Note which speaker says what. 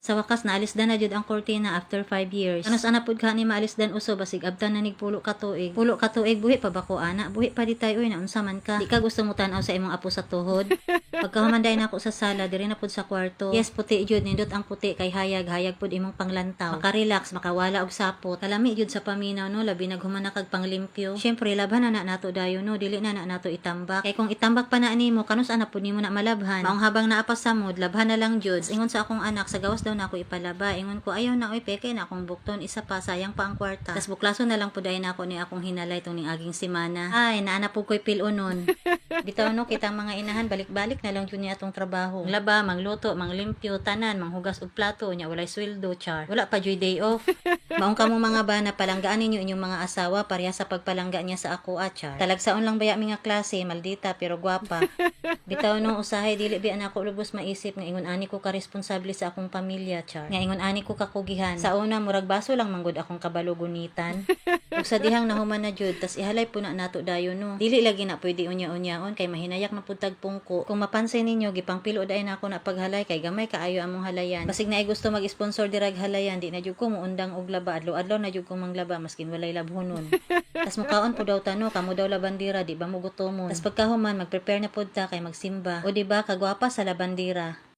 Speaker 1: Sa wakas naalis dan na jud ang kortina after 5 years. Anos ana pud ka ni maalis dan uso basig abtan na nig pulo ka tuig. Pulo ka tuig buhi pa ba ko ana? Buhi pa di tayo na unsa man ka. Di ka gusto mo tan-aw sa imong apo sa tuhod. Pagkahumanday na ako sa sala diri na pud sa kwarto. Yes puti jud nindot ang puti kay hayag hayag pud imong panglantaw. Maka-relax makawala og sapot. Kalami jud sa paminaw no labi naghuman na kag panglimpyo. Syempre labhan na na nato dayo no dili na na nato itambak. Kay kung itambak pa na nimo kanus ana pud nimo na malabhan. Maong habang sa mood labhan na lang jud. Ingon sa akong anak sa gawas daw na ako ipalaba. Ingon ko ayaw na oy peke na akong bukton isa pa sayang pa ang kwarta. Tas buklaso na lang pud ay na ako ni akong hinalay tong ning aging simana. Ay naana pud ko'y pilunon. Bitaw no kitang mga inahan balik-balik na lang jud ni atong trabaho. Laba, mangluto, manglimpyo, tanan, manghugas og plato, nya walay sweldo, char. Wala pa joy day off. Maong kamong mga bana palanggaan ninyo inyong mga asawa pareha sa pagpalangga niya sa ako ah, char. Talagsaon lang baya mi nga klase, maldita pero gwapa. Bitaw no usahay dili bi ana ko lubos maisip nga ingon ani ko ka responsable sa akong pamilya, char. Nga ingon ani ko kakugihan. Sa una murag baso lang manggod akong kabalugunitan. Ug sa dihang nahuman na jud, tas ihalay po na nato dayo no. Dili lagi na pwede unya-unyaon kay mahinayak na pud tag pungko. Kung mapansin ninyo, gipangpilo day na ako na paghalay kay gamay kaayo among halayan. Basig na ay gusto mag-sponsor dirag halayan, di na jud ko muundang og laba adlaw-adlaw na jud ko manglaba maskin walay labhonon. tas mukaon po daw tano, kamo daw labandira, di ba mo gutomon. Tas pagkahuman magprepare na pud ta kay magsimba. O di ba kagwapa sa labandira.